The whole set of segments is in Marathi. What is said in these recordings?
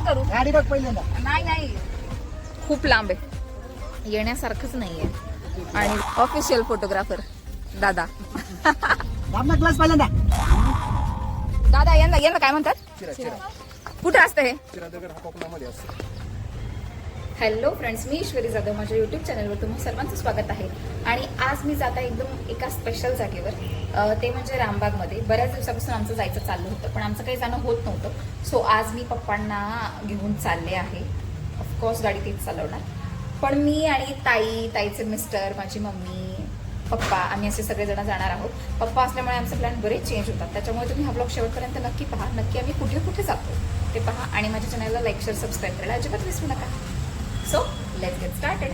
काय करू? गाडी बघ पहिल्यांदा. नाही नाही. खूप लांब आहे. येण्यासारखंच नाहीये. आणि ऑफिशियल फोटोग्राफर दादा. क्लास पहिल्यांदा. दादा यांना यांना काय म्हणतात? कुठं असतं हे? हॅलो फ्रेंड्स मी ईश्वरी जाधव. माझ्या युट्यूब चॅनलवर तुम्हा सर्वांचं स्वागत आहे. आणि आज मी जात आहे एकदम एका स्पेशल जागेवर. ते म्हणजे रामबागमध्ये. बऱ्याच दिवसापासून आमचं जायचं चाललं होतं पण आमचं काही जाणं होत नव्हतं. सो आज मी पप्पांना घेऊन चालले आहे. ऑफकोर्स गाडी तीच चालवणार. पण मी आणि ताई ताईचे मिस्टर माझी मम्मी पप्पा आम्ही असे सगळेजण जाणार आहोत. पप्पा असल्यामुळे आमचे प्लॅन बरेच चेंज होतात. त्याच्यामुळे तुम्ही हा ब्लॉग शेवटपर्यंत नक्की पहा. नक्की आम्ही कुठे कुठे जातो ते पहा. आणि माझ्या चॅनलला लाईक शेअर सबस्क्राईब करायला अजिबात विसरू नका. सो लेट्स गेट स्टार्टेड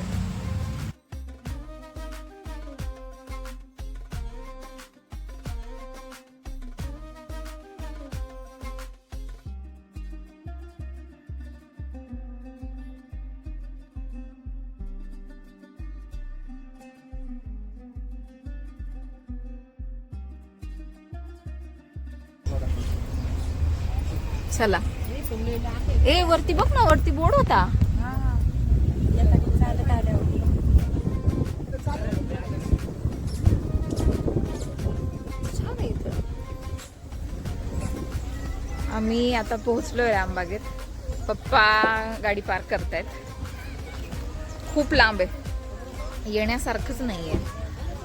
चला. ए वरती बघ ना वरती बोर्ड होता. आम्ही आता पोहोचलो आहे रामबागेत. पप्पा गाडी पार्क करतायत. खूप लांब आहे. येण्यासारखंच नाही आहे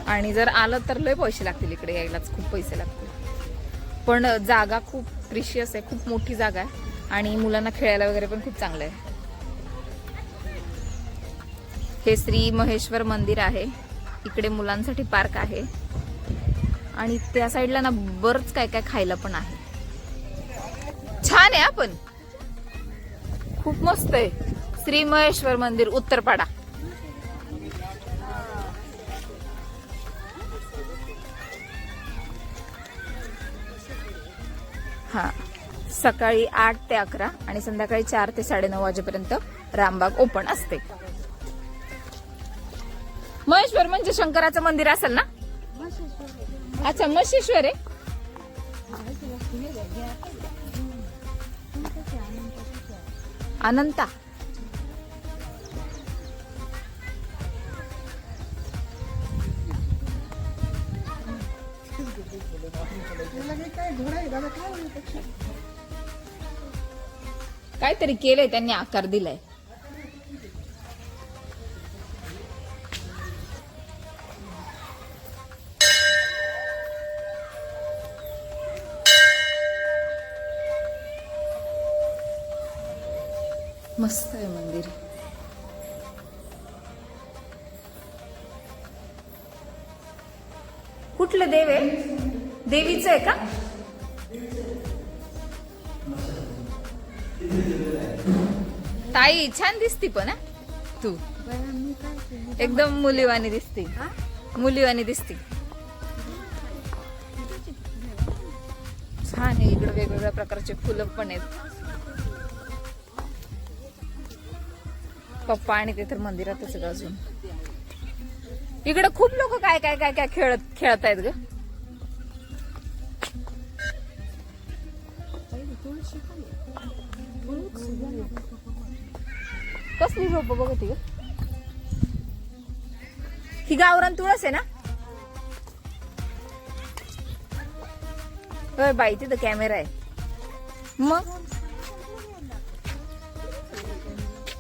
आणि जर आलं तर लय पैसे लागतील इकडे यायलाच. खूप पैसे लागतील. पण जागा खूप प्रिशियस आहे. खूप मोठी जागा आहे. आणि मुलांना खेळायला वगैरे पण खूप चांगलं आहे. हे श्री महेश्वर मंदिर आहे. इकडे मुलांसाठी पार्क आहे. आणि त्या साईडला ना बरंच काय काय खायला पण आहे. छान आहे आपण खूप मस्त आहे. श्री महेश्वर मंदिर उत्तरपाडा. हा. सकाळी आठ ते अकरा आणि संध्याकाळी चार ते साडेनऊ वाजेपर्यंत रामबाग ओपन असते. महेश्वर म्हणजे शंकराचं मंदिर असेल ना? अच्छा मशेश्वर आहे. अनंता. आहे काहीतरी केलंय त्यांनी आकार दिलाय. मस्त आहे मंदिर. कुठलं देव आहे? देवीचं आहे का? ताई छान दिसती पण तू. एकदम मुलीवानी दिसते. मुलीवानी दिसते. छान आहे इकडे वेगवेगळ्या प्रकारचे फुलं पण आहेत. पप्पा आणि ते तर मंदिरातच अजून. इकडे खूप लोक काय काय काय काय खेळत खेळत आहेत ग. कसली झोप बघ ती ही गावरान तुळस आहे ना? होय बाई तिथं कॅमेरा आहे. मग?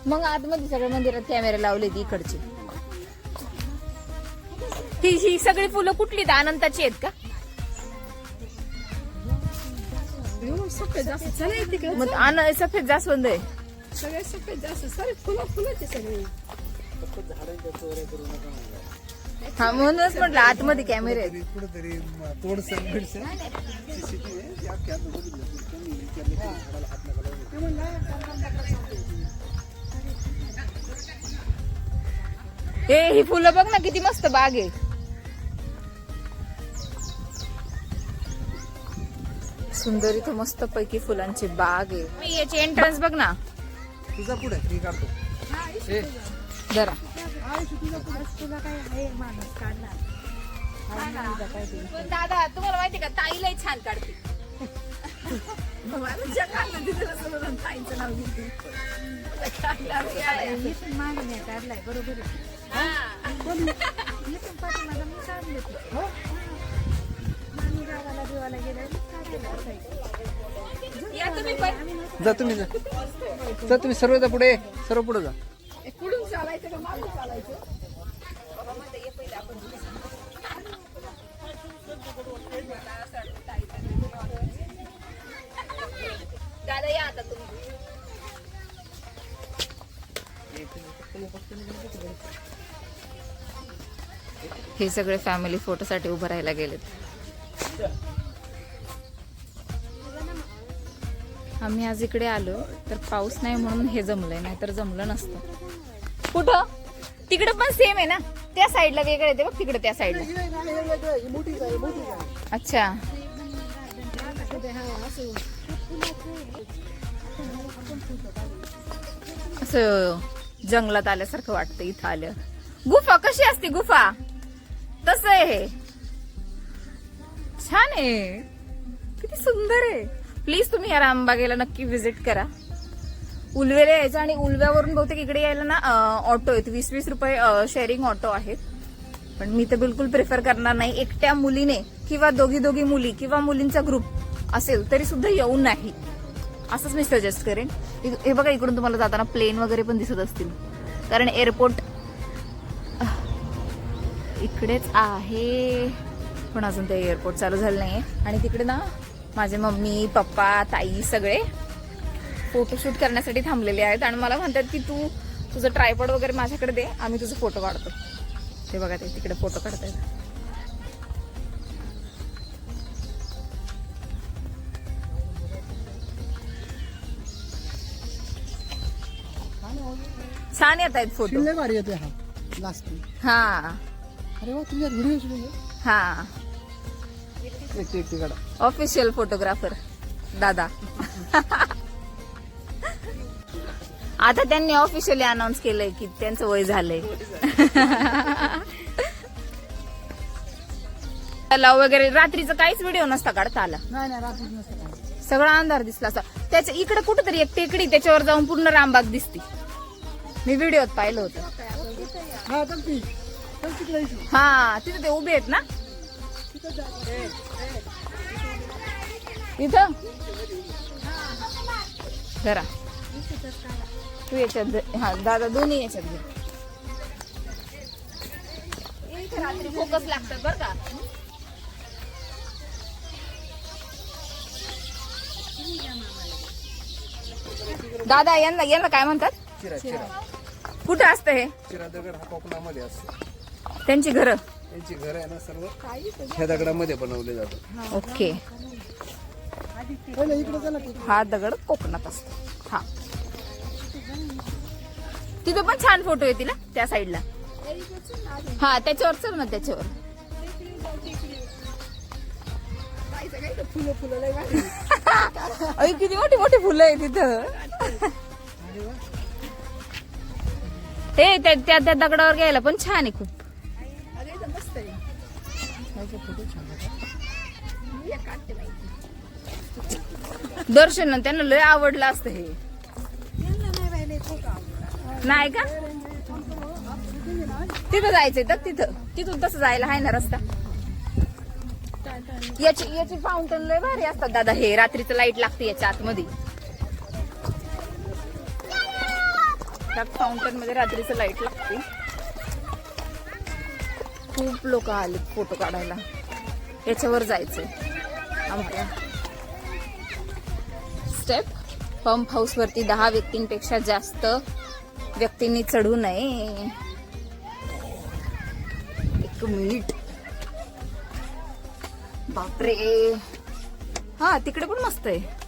मग आतमध्ये सगळ्या मंदिरात कॅमेरे लावले ती इकडचे. ही ही सगळी फुलं कुठली? अनंताची आहेत का? सफेद मग आन सफेद जास्वंद आहे. सगळे सफेद जास्त सारे फुलं फुलाचे सगळे. हा म्हणूनच म्हटलं आतमध्ये कॅमेरे आहेत. कुठेतरी हे ही फुलं बघ ना किती मस्त बाग आहे. सुंदर इथं मस्त पैकी फुलांची बाग आहे. मी याची एंट्रन्स बघ ना. तुझा पुढे मी काढतो. ए, जरा पण दादा तुम्हाला माहिती का? ताईलाही छान काढते. ताईंचं नाव घेते. मी पण मागे नाही काढलाय. बरोबर आहे. मी काढले. मामी गावाला देवाला. या तुम्ही पण जा तुम्ही जा जा तुम्ही सर्व जा पुढे सर्व पुढे जा पुढून चालायचं का मागून चालायचं दादा या आता तुम्ही हे सगळे फॅमिली फोटोसाठी उभं राहायला गेलेत. आम्ही आज इकडे आलो तर पाऊस नाही म्हणून हे जमलंय नाहीतर जमलं नसतं. कुठं? तिकडं पण सेम आहे ना? त्या साईडला वेगळं येते बघ तिकडे त्या साईडला अच्छा. असं जंगलात आल्यासारखं वाटतं इथं आलं गुफा कशी असते गुफा? तस आहे छान आहे. किती सुंदर आहे. प्लीज तुम्ही या रामबागेला नक्की व्हिजिट करा. उलवेला यायचं आणि उलव्यावरून बहुतेक इकडे यायला ना ऑटो आहेत. वीस वीस रुपये शेअरिंग ऑटो आहेत. पण मी तर बिलकुल प्रिफर करणार नाही. एकट्या मुलीने किंवा दोघी दोघी मुली किंवा मुलींचा ग्रुप असेल तरी सुद्धा येऊ नाही. असंच मी सजेस्ट करेन. हे बघा इकडून तुम्हाला जाताना प्लेन वगैरे पण दिसत असतील. कारण एअरपोर्ट इकडेच आहे. पण अजून ते एअरपोर्ट चालू झालं नाही आणि तिकडे ना माझे मम्मी पप्पा ताई सगळे फोटोशूट करण्यासाठी थांबलेले आहेत. आणि मला म्हणतात की तू तुझं ट्रायपॉड वगैरे माझ्याकडे दे आम्ही तुझं फोटो काढतो. ते बघा ते तिकडे फोटो काढतायत. छान येत आहेत फोटो शिल्ले भारी येते हा लास्ट हा. अरे वा तुझ्या व्हिडिओ हा. एकटी एकटी काढा. ऑफिशियल फोटोग्राफर दादा. आता त्यांनी ऑफिशियली अनाऊन्स केलंय की त्यांचं वय झालंय. तलाव वगैरे रात्रीचं काहीच व्हिडिओ नसता काढता आला. नाही नाही रात्री नसतं काय. सगळा अंधार दिसला असता त्याच्या इकडे कुठेतरी एक टेकडी त्याच्यावर जाऊन पूर्ण रामबाग दिसती. मी व्हिडिओत पाहिलं होतं. हा. हा तिथे ते उभे आहेत ना? इथं? जरा तू याच्यात. हा दादा दोन्ही याच्यात घे. रात्री फोकस लागतात बर का. दादा यांना यांना काय म्हणतात? चिरा चिरा. कुठं असतं हे? चिरा दगड हा कोकणामध्ये असतो. त्यांची घरं? यांची घर आहे ना सर्व. ह्या दगडामध्ये बनवले जातात. ओके. हा दगड कोकणात असतो. हा. तिथे पण छान फोटो येतील ना त्या साईडला. हा त्याच्यावर चल ना त्याच्यावर. फुलं फुलं लय भारी. अय किती मोठी मोठी फुलं आहे तिथं. हे त्या त्या त्या दगडावर घ्यायला पण छान आहे खूप. दर्शन त्यांना लय आवडलं असतं हे. नाही नाही का? तिथं जायचंय तर तिथं. तिथून तसं जायला आहे ना रस्ता. याची याची फाउंटन लय भारी असतात दादा. हे रात्रीचं लाइट लागते याच्या आतमध्ये. त्या फाउंटनमध्ये रात्रीचं लाइट लागते. खूप लोक आले फोटो काढायला. याच्यावर जायचंय. आमच्या स्टेप पंप हाऊस वरती दहा व्यक्तींपेक्षा जास्त व्यक्तींनी चढू नये. एक मिनिट बापरे. हा तिकडे पण मस्त आहे.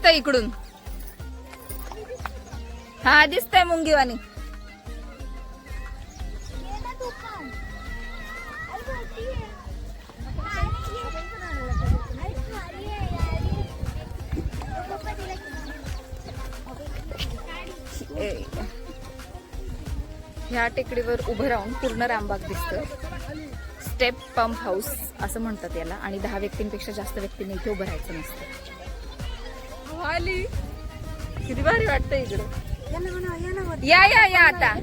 दिसतय इकडून. हा दिसतय मुंगीवाणी. ह्या टेकडीवर उभं राहून पूर्ण रामबाग दिसतं स्टेप पंप हाऊस असं म्हणतात याला. आणि दहा व्यक्तींपेक्षा जास्त व्यक्तींनी इथे उभं राहायचं नसतं. आली. किती भारी वाटतं इकडे. या या या आता.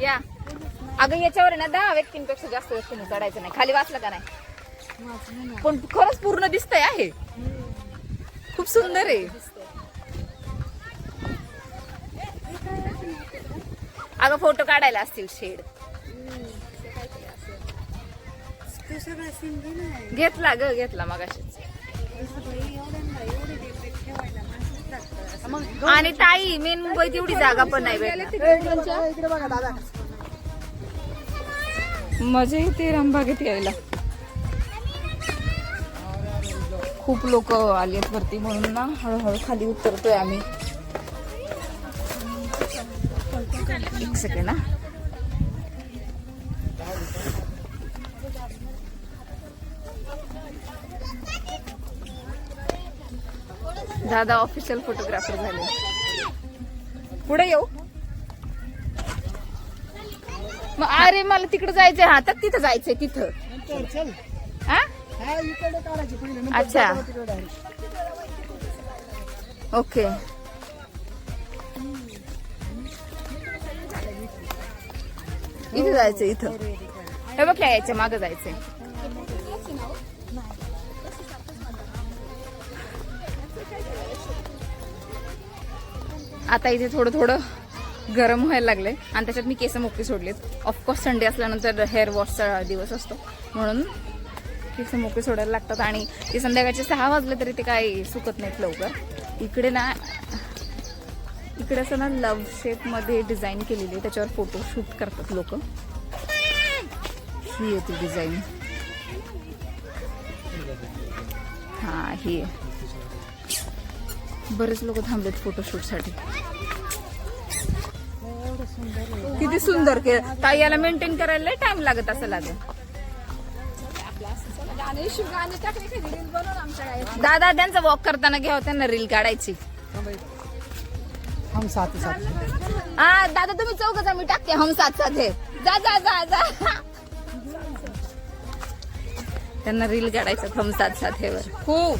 या. अगं याच्यावर ना दहा व्यक्तींपेक्षा जास्त व्यक्तींनी चढायचं नाही. खाली वाचलं का नाही? पण खरंच पूर्ण दिसतंय आहे. खूप सुंदर आहे. अगं फोटो काढायला असतील शेड. घेतला ग घेतला मग एवढ्यांना आणि ताई मेन मुंबईत एवढी जागा पण नाही भेटणार. इकडे बघा दादा मजा येते रामबागेत यायला. खूप लोक आली आहेत वरती म्हणून ना हळूहळू खाली उतरतोय आम्ही. एक सेकंड ना दादा ऑफिशियल फोटोग्राफर झाले. पुढे येऊ. मग अरे मला तिकडे जायचंय. हा तर तिथं जायचंय तिथं. अच्छा. ओके. इथं जायचंय इथं. हे बघ यायचं मागं जायचंय. आता इथे थोडं थोडं गरम व्हायला लागले आणि त्याच्यात मी केस मोकळी सोडलीत. ऑफकोर्स संडे असल्यानंतर हेअर वॉशचा दिवस असतो. म्हणून केस मोकळी सोडायला लागतात. आणि ते संध्याकाळचे सहा वाजले तरी ते काही सुकत नाहीत लवकर. इकडे ना इकडे असं ना लव्ह शेपमध्ये डिझाईन केलेली आहे. त्याच्यावर फोटो शूट करतात लोक. ही आहे ती डिझाईन हां ही आहे. बरेच लोक थांबलेत फोटोशूटसाठी किती सुंदर के ताई याला मेंटेन करायला टाइम लागत असं लागत दादा त्यांचा वॉक करताना घ्यावं त्यांना रील काढायची. हम साथ साथ हा दादा तुम्ही चौघ मी टाकते. हम साथ साथ है. जा जा जा जा. त्यांना रील काढायचं हम साथ साथ है वर. खूप.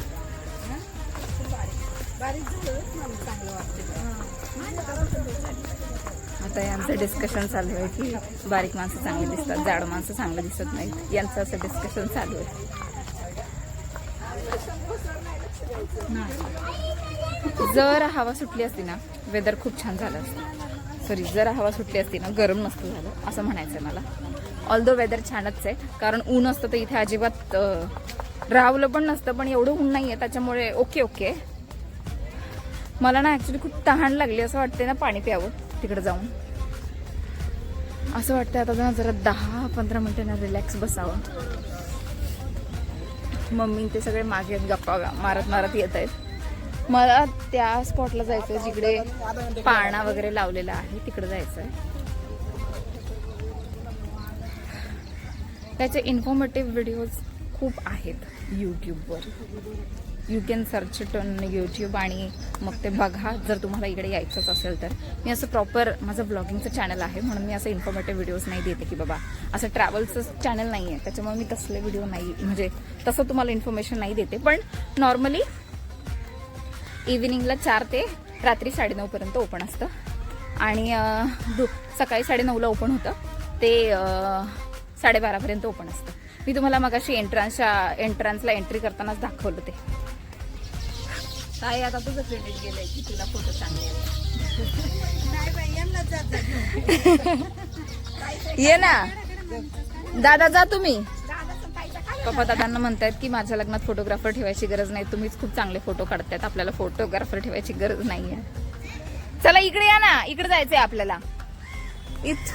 आता यांचं डिस्कशन चालू आहे की बारीक माणसं चांगली दिसतात जाड माणसं चांगली दिसत नाहीत. यांचं असं डिस्कशन चालू आहे. जर हवा सुटली असती ना वेदर खूप छान झालं असतं. सॉरी जर हवा सुटली असती ना गरम नसतं झालं असं म्हणायचं मला. ऑल द वेदर छानच आहे कारण ऊन असतं तर इथे अजिबात अं, राहवलं पण नसतं पण एवढं ऊन नाही आहे त्याच्यामुळे ओके ओके मला ना ॲक्च्युली खूप तहान लागली असं वाटते ना पाणी प्यावं तिकडे जाऊन. असं वाटतं आता ना जरा दहा पंधरा मिनटं ना रिलॅक्स बसावं. मम्मी ते सगळे मागे गप्पा मारत मारत येत आहेत. मला त्या स्पॉटला जायचं जिकडे पाळणा वगैरे लावलेला आहे तिकडे जायचं आहे त्याचे इन्फॉर्मेटिव्ह व्हिडिओज खूप आहेत यूट्यूबवर you can search it on YouTube आणि मग ते बघा. जर तुम्हाला इकडे यायचंच असेल तर. मी असं प्रॉपर माझं ब्लॉगिंगचं चॅनल आहे म्हणून मी असं इन्फॉर्मेटिव्ह व्हिडिओज नाही देते की बाबा. असं ट्रॅव्हलचं चॅनल नाही आहे. त्याच्यामुळे मी तसले व्हिडिओ नाही म्हणजे तसं तुम्हाला इन्फॉर्मेशन नाही देते. पण नॉर्मली इव्हिनिंगला चार ते रात्री साडेनऊपर्यंत ओपन असतं. आणि दु सकाळी साडेनऊला ओपन होतं. ते साडेबारापर्यंत ओपन असतं. मी तुम्हाला मग अशी एंट्रान्सच्या एंट्रान्सला एंट्री करतानाच दाखवलं ते. काय आता तुझं क्रेडिट गेलंय की तुला फोटो चांगले नाही ये ना. दादा जा तुम्ही. पप्पा दादांना म्हणतायत की माझ्या लग्नात फोटोग्राफर ठेवायची गरज नाही. तुम्हीच खूप चांगले फोटो काढतायत. आपल्याला फोटोग्राफर ठेवायची गरज नाहीये. चला इकडे या ना. इकडे जायचंय आपल्याला. इत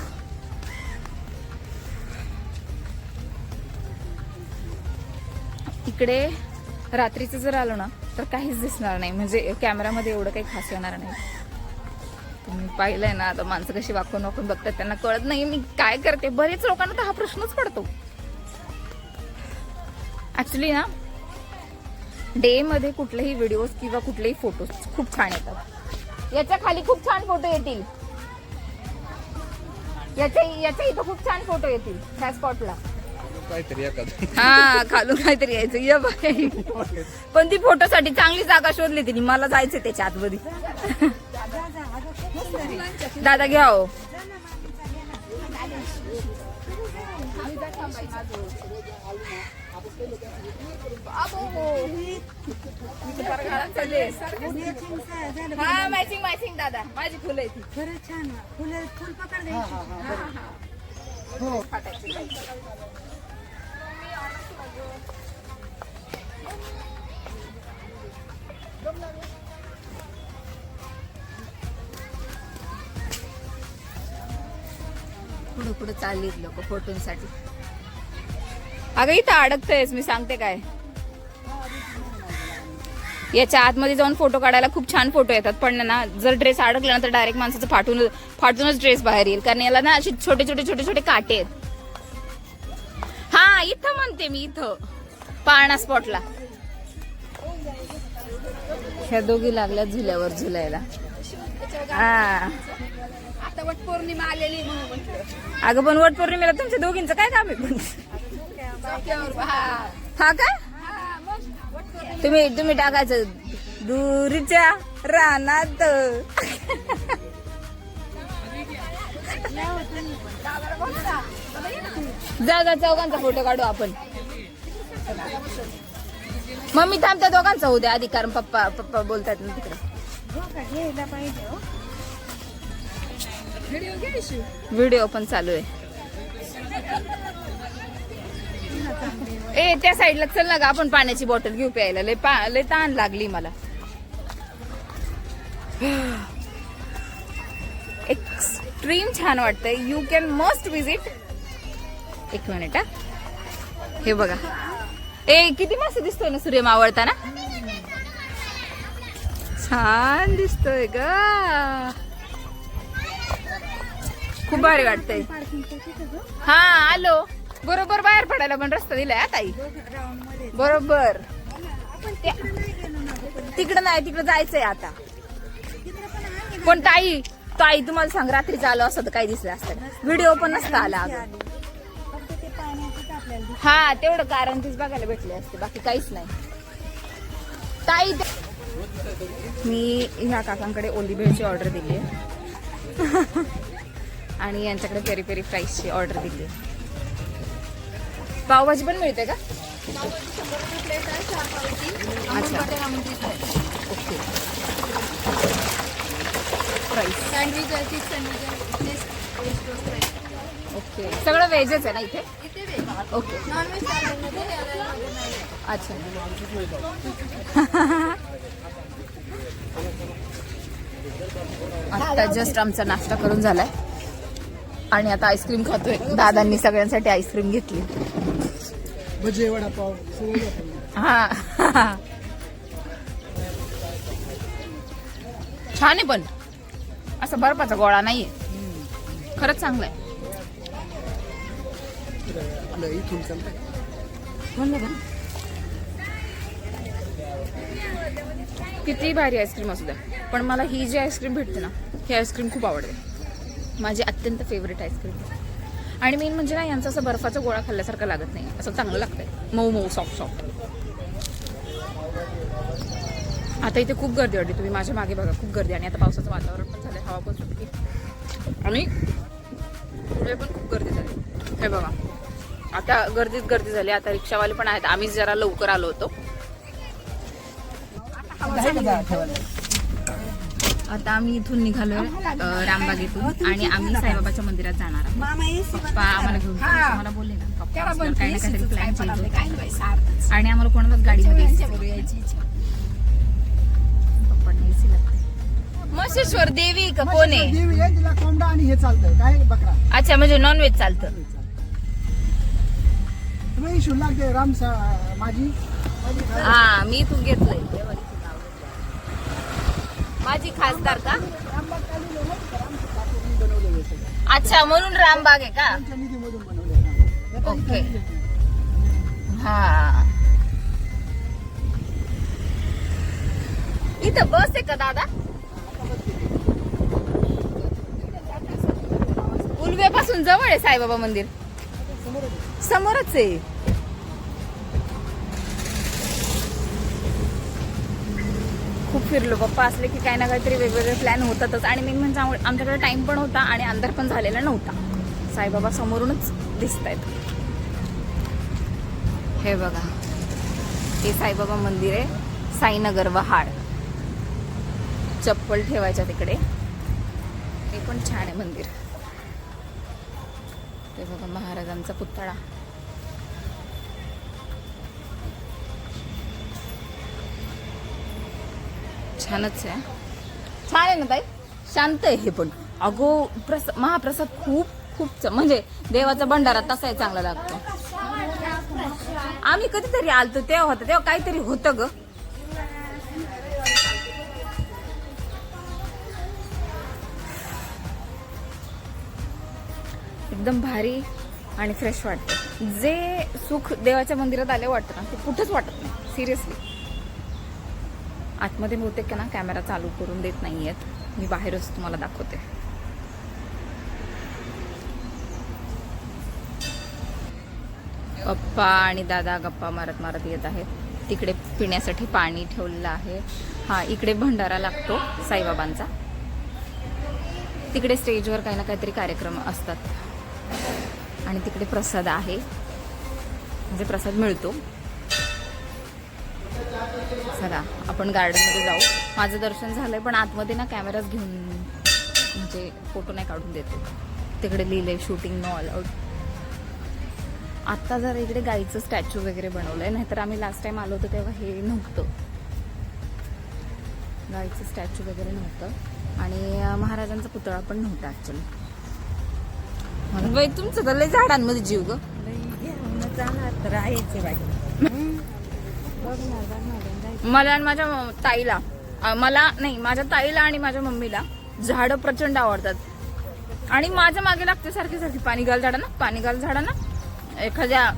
इकडे. रात्रीचं जर आलो ना तर काहीच दिसणार नाही. म्हणजे कॅमेरामध्ये एवढं काही खास येणार नाही. तुम्ही पाहिलंय ना आता माणसं कशी वाकून वाकून बघतात त्यांना कळत नाही. मी काय करते? बरेच लोकांना तर हा प्रश्नच पडतो. ऍक्च्युली ना डे मध्ये कुठलेही व्हिडिओज किंवा कुठलेही फोटोज खूप छान येतात. याच्या खाली खूप छान फोटो येतील. याच्या याच्या इथं खूप छान फोटो येतील ह्या स्पॉटला काहीतरी एखादं. हा खालून काहीतरी यायचं. ये बाई. पण ती फोटोसाठी चांगली जागा शोधली तिने. मला जायचं त्याच्या आतमध्ये. दादा घ्या हो. हा मॅचिंग मॅचिंग दादा. माझी फुलं आहे ती. खरंच छान. फुलं फुल पकड द्यायची. हो पुढे पुढे चाललीत लोक फोटोंसाठी. अगं इथं अडकतयस मी सांगते काय. याच्या आतमध्ये जाऊन फोटो काढायला खूप छान फोटो येतात. पण ना जर ड्रेस अडकला ना तर डायरेक्ट माणसाचं फाटून फाटूनच ड्रेस बाहेर येईल. कारण याला ना असे छोटे छोटे छोटे छोटे काटे आहेत. हा इथं म्हणते मी इथं पाळणा स्पॉटला ह्या दोघी लागल्या झुल्यावर झुलायला हा आता वट पौर्णिमा आलेली म्हणून म्हटलं अगं पण वट पौर्णिमेला तुमच्या दोघींचं काय काम आहे पण हा का तुम्ही तुम्ही टाकायचं दुरीच्या रानात जा जा चौघांचा फोटो काढू आपण. मम्मी थांब त्या दोघांचा होऊ द्या आधी कारण पप्पा पप्पा बोलतात ना तिकडे. हो हो व्हिडिओ व्हिडिओ पण चालू आहे. ए त्या साईडला चल ना ग आपण पाण्याची बॉटल घेऊ प्यायला. लय पा लय ताण लागली मला. एक्स्ट्रीम छान वाटतंय. यू कॅन मस्ट विजिट एक मिनिट हा. हे बघा. ए किती मासे दिसतोय ना सूर्य मावळताना? छान दिसतोय ग. खूप भारी वाटतंय. हा आलो. बरोबर बाहेर पडायला पण रस्ता दिलाय ताई. बरोबर. तिकडं नाही तिकडं जायचंय आता. पण ताई? ताई तुम्हाला सांग रात्री आलो असं तर काय दिसलं असतं. व्हिडिओ पण नसता आला हा तेवढं कारण तीच बघायला भेटले असते बाकी काहीच नाही. ताई मी ह्या काकांकडे ओली भेळची ऑर्डर दिली आहे आणि यांच्याकडे पेरी पेरी फ्राईजची ऑर्डर दिली आहे पावभाजी पण मिळते का? Okay. Fries sandwich sandwich okay. सगळं व्हेजच आहे ना इथे? ओके. अच्छा. आता जस्ट आमचा नाश्ता करून झालाय. आणि आता आईस्क्रीम खातोय. दादांनी सगळ्यांसाठी आईस्क्रीम घेतली. भजे वडापाव हा. छान आहे पण. असं बर्फाचा गोळा नाहीये. खरंच चांगलं आहे आपलं इथून चालतंय. किती भारी आईस्क्रीम असू द्या. पण मला ही जी आईस्क्रीम भेटते ना ही आईस्क्रीम खूप आवडते. माझी अत्यंत फेवरेट आईस्क्रीम. आणि मेन म्हणजे ना यांचा असं बर्फाचा गोळा खाल्ल्यासारखं लागत नाही. असं चांगलं लागतंय. मऊ मऊ सॉफ्ट सॉफ्ट आता इथे खूप गर्दी वाटते. तुम्ही माझ्या मागे बघा खूप गर्दी. आणि आता पावसाचं वातावरण पण झालं हवा पण सुटली. आणि पुढे पण खूप गर्दी झाली. हे बघा. आता गर्दीच गर्दी झाली आता रिक्षावाले पण आहेत. आम्हीच जरा लवकर आलो होतो. आता आम्ही इथून निघालोय अ, रामबागेतून आणि आम्ही साईबाबाच्या मंदिरात जाणार पप्पा आम्हाला घेऊन. मला बोलले ना पप्पा काही ना काहीतरी प्लॅन चेंज होतो आणि आम्हाला कोणालाच गाडीमध्ये AC पप्पांना एसी लागते मशेश्वर देवी का? कोण आहे? देवी आहे तिला कोंबडा आणि हे चालतंय. काय बकरा? अच्छा म्हणजे नॉनव्हेज चालतं. लागते राम सा- माझी? हा मी इथून घेतलंय माझी खासदार का रामबाग काढलेलं ना, तिथं रामचं ठाकूरनी बनवलेलं आहे सगळं. अच्छा म्हणून रामबाग आहे का त्यांच्या निधीमधून बनवलेलं आहे. आता इथं ओके. हा इथं बस आहे का दादा उलवेपासून घरापासून जवळ आहे साईबाबा मंदिर समोरच आहे खूप फिरलो. पप्पा असले की काही ना काहीतरी वेगवेगळे प्लॅन होतातच. आणि मेन म्हणजे आमच्याकडे टाइम पण होता आणि अंधार पण झालेला नव्हता. साईबाबा समोरूनच दिसत आहेत हे बघा. हे साईबाबा मंदिर आहे. साईनगर वहाड चप्पल ठेवायच्या तिकडे. हे पण छान आहे मंदिर. ते बघा महाराजांचा पुतळा. छानच आहे. छान आहे ना ताई? शांत आहे हे पण. अगो प्रस महाप्रसाद खूप खूप म्हणजे देवाचा भंडारा तसाही चांगला लागतो. आम्ही कधीतरी आलतो तेव्हा होतं तेव्हा काहीतरी होतं ग. एकदम भारी आणि फ्रेश वाटतं. जे सुख देवाच्या मंदिरात आले वाटतं ना ते कुठंच वाटत नाही. सिरियसली आतमध्ये बहुतेक का ना कॅमेरा चालू करून देत नाही आहेत मी बाहेरच तुम्हाला दाखवते. पप्पा आणि दादा गप्पा मारत मारत येत आहेत. तिकडे पिण्यासाठी पाणी ठेवलेलं आहे. हा इकडे भंडारा लागतो साईबाबांचा. तिकडे स्टेजवर काही ना काहीतरी कार्यक्रम असतात. आणि तिकडे प्रसाद आहे. म्हणजे प्रसाद मिळतो. चला आपण गार्डनमध्ये जाऊ. माझं दर्शन झालंय पण आतमध्ये ना कॅमेराच घेऊन म्हणजे फोटो नाही काढून देतो तिकडे लिहिलंय शूटिंग नो अलाउड आत्ता जर इकडे गाईचं स्टॅच्यू वगैरे बनवलंय नाहीतर आम्ही लास्ट टाइम आलो होतो तेव्हा हे नव्हतं. गाईचं स्टॅच्यू वगैरे नव्हतं. आणि महाराजांचा पुतळा पण नव्हता ऍक्च्युली बाई तुमचं तर लय झाडांमध्ये जीव ग. जाणार तर आहेच बघणार बघणार मला आणि माझ्या ताईला मला नाही माझ्या ताईला आणि माझ्या मम्मीला झाडं प्रचंड आवडतात. आणि माझ्या मागे लागते सारखी सारखी पाणी घाल झाडांना पाणी घाल झाडांना एखाद्या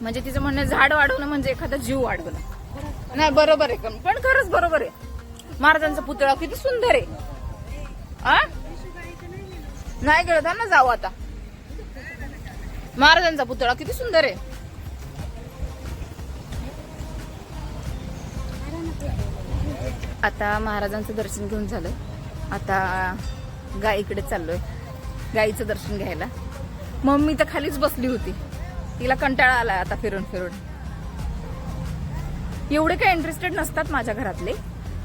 म्हणजे तिचं म्हणणं झाड वाढवणं म्हणजे एखादा जीव वाढवणं. नाही बरोबर आहे पण खरंच बरोबर आहे. महाराजांचा पुतळा किती सुंदर आहे. आ? नाही गेलं ना जाऊ आता. महाराजांचा पुतळा किती सुंदर आहे. आता महाराजांचं दर्शन घेऊन झालं. आता गाईकडे चाललोय. गाईचं दर्शन घ्यायला. मम्मी तर खालीच बसली होती. तिला कंटाळा आला आता फिरून फिरून. एवढे काही इंटरेस्टेड नसतात माझ्या घरातले.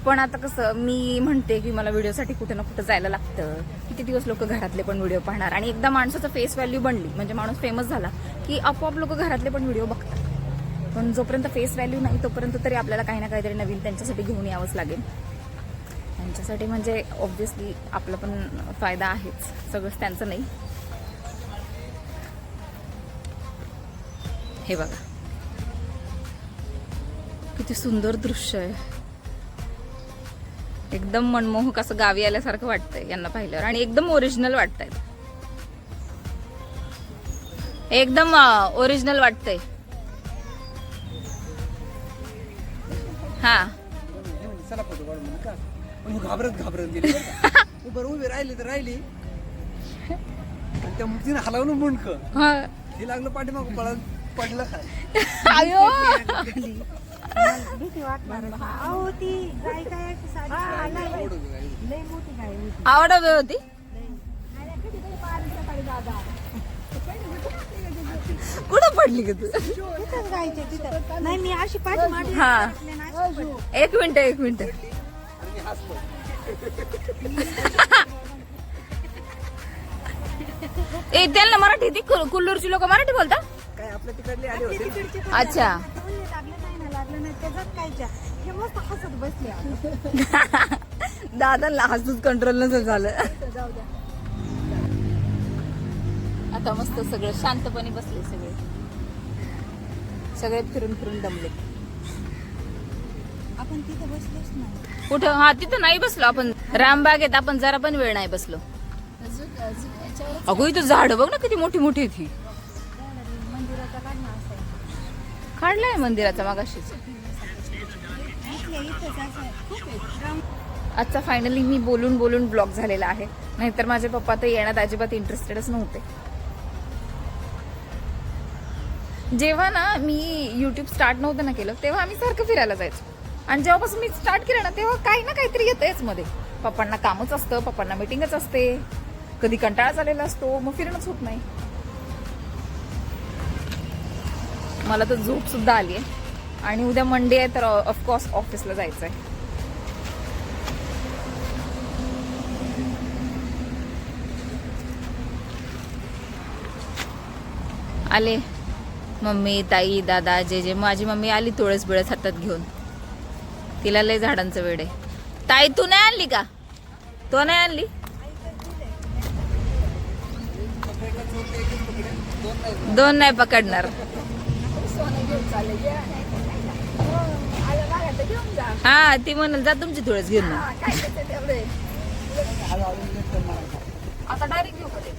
पण आता कसं मी म्हणते की मला व्हिडिओसाठी कुठे ना कुठं जायला लागतं. किती दिवस लोक घरातले पण व्हिडिओ पाहणार? आणि एकदा माणसाचं फेस व्हॅल्यू बनली. म्हणजे माणूस फेमस झाला की आपोआप लोक घरातले पण व्हिडिओ बघतात. पण जोपर्यंत फेस व्हॅल्यू नाही तोपर्यंत तरी आपल्याला काही ना काहीतरी नवीन त्यांच्यासाठी घेऊन यावंच लागेल. त्यांच्यासाठी म्हणजे ऑब्व्हियसली आपला पण फायदा आहेच. सगळंच त्यांचं नाही. हे बघा. किती सुंदर दृश्य आहे. एकदम मनमोहक असं गावी आल्यासारखं वाटतंय यांना पाहिल्यावर. आणि एकदम ओरिजिनल वाटतंय. एकदम ओरिजिनल वाटतंय. हा चला फोटो म्हणून का पण ही घाबरत घाबरत गेली बरं का. मी बरं उभी राहिली तर राहिली आणि त्या मूर्तीनं हलवलं मुंडक हा. हे लागलं पाठीमागं पळत पडलं काय अयो भीती वाटणार अहो ती गाय काय साडी लय लय मोठी गाय होती आवडत होती कुठं पडली का तू? नाही मी अशी पाठी मारली हा. एक मिनिट एक मिनिट. ए त्यांना मराठी कु- कुल्लूरची लोक मराठी बोलतात? काय आपल्या तिकडले आले होते? ना. तिकडचे पण अच्छा. हे. दादाला हसूच कंट्रोल नसेल झालं. जाऊ द्या. आता मस्त सगळं शांतपणे बसले सगळे. सगळे फिरून फिरून दमले. आपण तिथं बसलोच नाही. कुठं? हा तिथं नाही बसलो आपण. रामबागेत आपण जरा पण वेळ नाही बसलो. अगो इथं झाड बघ ना किती मोठी मोठी मंदिराचा असं काढलाय मंदिराचा मागाशीच. आजचा फायनली मी बोलून बोलून ब्लॉग झालेला आहे. नाहीतर माझे पप्पा तर येण्यात अजिबात इंटरेस्टेडच नव्हते. जेव्हा ना मी युट्यूब स्टार्ट नव्हतं ना केलं तेव्हा आम्ही सारखं फिरायला जायचो. आणि जेव्हापासून मी स्टार्ट केलं ना तेव्हा काही ना काहीतरी येतंयच मध्ये पप्पांना कामच असतं पप्पांना मिटिंगच असते. कधी कंटाळा झालेला असतो मग फिरणंच होत नाही. मला तर झोप सुद्धा आली आहे. आणि उद्या मंडे आहे तर ऑफकोर्स ऑफिसला जायचं आहे आले. मम्मी ताई दादा जे जे. माझी मम्मी आली तुळस बिळस हातात घेऊन. तिला लय झाडांचं वेड आहे. ताई तू नाही आणली का? तो नाही आणली? दोन नाही पकडणार. हा ती म्हणाल जा तुमची तुळस घेऊन मग. आता डायरेक्ट घेऊ का ते?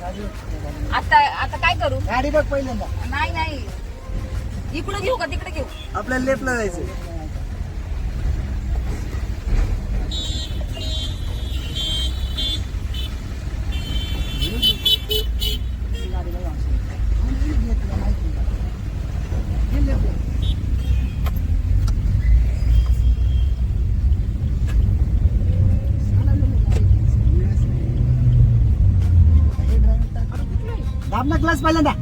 आता आता काय करू? गाडी बघ पहिल्यांदा. नाही नाही. इकडं घेऊ का तिकडे घेऊ? आपल्याला लेपला जायचं दाबना क्लास पहिल्यांदा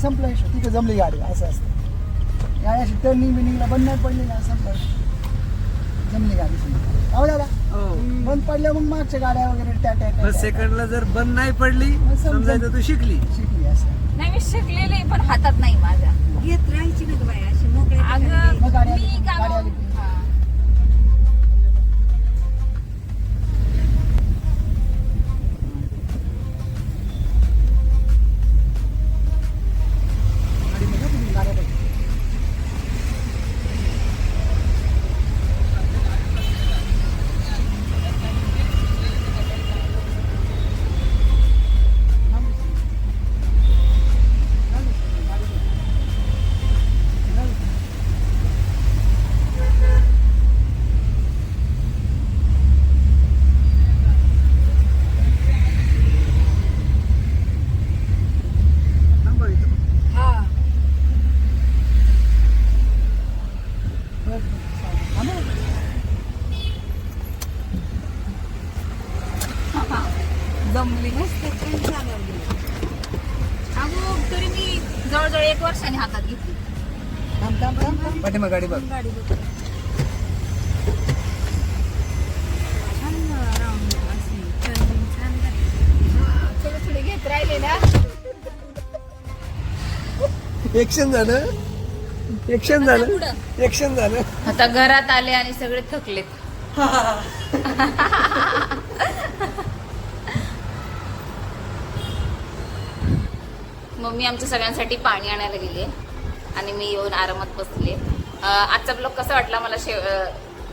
म्हणजे संपलं. तिथे जमली गाडी असं असतं. या अशी टर्निंग बिनिंगला बंद नाही पडली ना संपलं. जमली गाडी समजा हो दादा. बंद पडल्या मग मागच्या गाड्या वगैरे त्या त्या सेकंडला जर बंद नाही पडली समजायचं तू शिकली. शिकली असं. नाही मी शिकलेले पण हातात नाही माझ्या. घेत राहायची ना बाई अशी मोकळ्या ठिकाणी. अगं घ्यायची. मग गाडी आली. मी की- का? गाडी आली की- हा. गाडीमध्ये तुम्ही गाड्या बघा. थांबा इथं. हा बस, थांबा. जमली मस्त ट्रेन चालवली अगो तरी मी जवळजवळ एक वर्षाने हातात घेतली थांब, थांब, थांब. पाठीमागं गाडी बघ. गाडी बघ. छान राऊंड अशी टर्निंग छान झाली. थोडे थोडे घेत राहिले ना. एक्शन झालं. एक्शन झालं. एक्शन झालं. आता घरात आले आणि सगळे थकलेत. मम्मी आमच्या सगळ्यांसाठी पाणी आणायला गेली आणि मी येऊन आरामात बसले आजचा ब्लॉग कसा वाटला मला शेव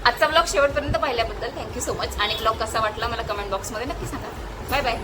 आजचा ब्लॉग शेवटपर्यंत पाहिल्याबद्दल थँक्यू सो मच आणि ब्लॉग कसा वाटला मला कमेंट बॉक्समध्ये नक्की सांगा. Bye bye